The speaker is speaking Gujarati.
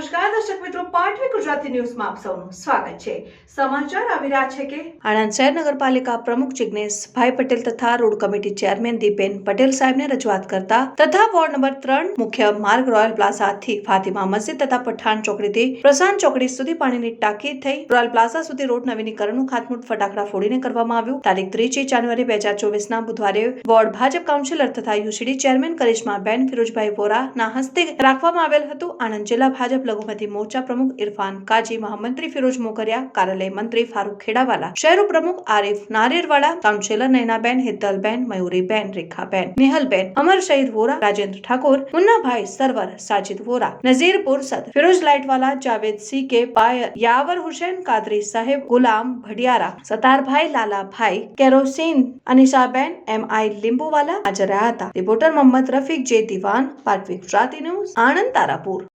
નમસ્કાર, દર્શક મિત્રો, પાટવી ગુજરાતી ન્યૂઝમાં આપ સૌનું સ્વાગત છે. સમાચાર આવી રહ્યા છે કે આણંદ શહેર નગરપાલિકા પ્રમુખ જિગ્નેશભાઈ પટેલ તથા road committee chairman Dipen Patel સાહેબને રજૂઆત કરતા તથા વોર્ડ નંબર ત્રણ, મુખ્ય માર્ગ રોયલ પ્લાઝાથી ફાતિમા મસ્જિદ તથા પઠાણ ચોકડીથી પ્રશાંત ચોકડી સુધી પાણીની ટાંકી થઈ રોયલ પ્લાઝા સુધી રોડ નવીનીકરણનું ખાતમુહૂર્ત ફટાકડા ફોડીને કરવામાં આવ્યું. તારીખ ત્રીજી જાન્યુઆરી બે હજાર ચોવીસના બુધવારે વોર્ડ ભાજપ કાઉન્સિલર તથા યુસીડી ચેરમેન કરિશ્માબેન ફિરોજભાઈ વોરાના હસ્તે રાખવામાં આવેલ હતું. આણંદ જિલ્લા ભાજપ લઘુમતી મોરચા પ્રમુખ ઇરફાન કાજી, મહામંત્રી ફિરોજ મોકરિયા, કાર્યાલય મંત્રી ફારૂક ખેડાવાલા, શહેરો પ્રમુખ Arif Nariyarwala councillor Nayanaben Hitalben, Mayuriben, Rekhaben, Nihalben, Amar Shahid Vora, Rajendra Thakor, Munnabhai Sarvar, Sajid Vora Nazir Pursad Firoj Lightwala, Javed C K Payar Yavar Hussain, Kadri સાહેબ, ગુલામ ભડિયારા સતારભાઈ લાલાભાઈ, કેરોસીન, અનિશાબેન, એમ આઈ લીંબુવાલા, હાજર રહ્યા હતા. Reporter Mohammad Rafiq, J Diwan, Patvi Gujarati news, Anand Tarapur.